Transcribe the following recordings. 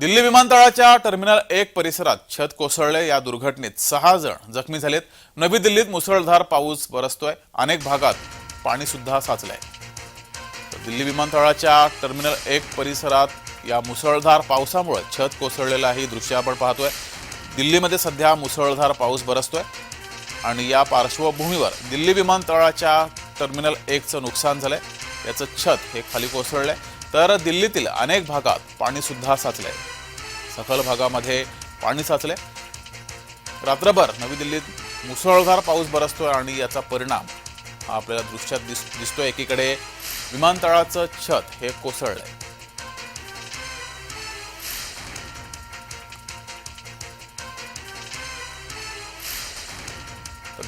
दिल्ली विमानतळाच्या टर्मिनल एक परिसरात छत कोसळले. या दुर्घटनेत सहा जण जखमी झालेत. नवी दिल्लीत मुसळधार पाऊस बरसतोय. अनेक भागात पाणी सुद्धा साचलंय. तर दिल्ली विमानतळाच्या टर्मिनल एक परिसरात या मुसळधार पावसामुळे छत कोसळलेलं ही दृश्य आपण पाहतोय. दिल्लीमध्ये सध्या मुसळधार पाऊस बरसतोय. आणि या पार्श्वभूमीवर दिल्ली विमानतळाच्या टर्मिनल एकचं नुकसान झालंय. याचं छत हे खाली कोसळलंय. तर दिल्लीतील अनेक भागात पाणीसुद्धा साचले साचलंय. सखल भागामध्ये पाणी साचले रात्रभर नवी दिल्लीत मुसळधार पाऊस बरसतोय आणि याचा परिणाम हा आपल्याला दृश्यात दिस दिसतोय. एकीकडे विमानतळाचं छत हे कोसळलंय.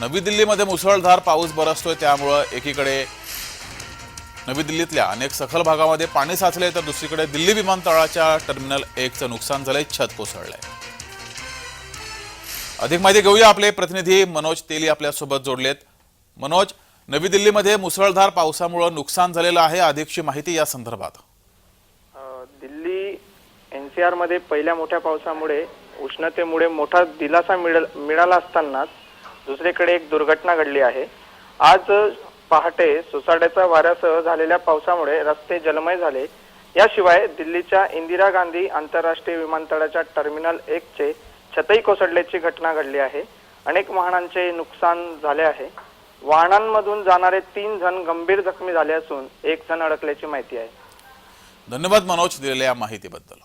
नवी दिल्लीमध्ये मुसळधार पाऊस बरसतोय. त्यामुळं एकीकडे नवी दिल्लीतल्या अनेक सखल भागामध्ये पाणी साचले तर दुसरीकडे दिल्ली विमानतळाच्या टर्मिनल एकचं नुकसान झालंय छत कोसळलंय. अधिक माहिती घेऊया आपले प्रतिनिधी मनोज तेली आपल्यासोबत जोडलेत. मनोज नवी दिल्लीमध्ये मुसळधार पावसामुळे नुकसान झालेलं आहे अधिकची माहिती या संदर्भात. दिल्ली एनसीआरमध्ये पहिल्या मोठ्या पावसामुळे उष्णतेमुळे मोठा दिलासा मिळाला असतानाच दुसरीकडे एक दुर्घटना घडली आहे. आज पहाटे सोसाट्याच्या वाऱ्यासह झालेल्या पावसामुळे रस्ते जलमय झाले. याशिवाय दिल्लीच्या इंदिरा गांधी आंतरराष्ट्रीय विमानतळाच्या टर्मिनल एक चे छतही कोसळल्याची घटना घडली आहे. अनेक वाहनांचे नुकसान झाले आहे. वाहनांमधून जाणारे तीन जण गंभीर जखमी झाले असून एक जण अडकल्याची माहिती आहे. धन्यवाद मनोज दिलेल्या माहितीबद्दल.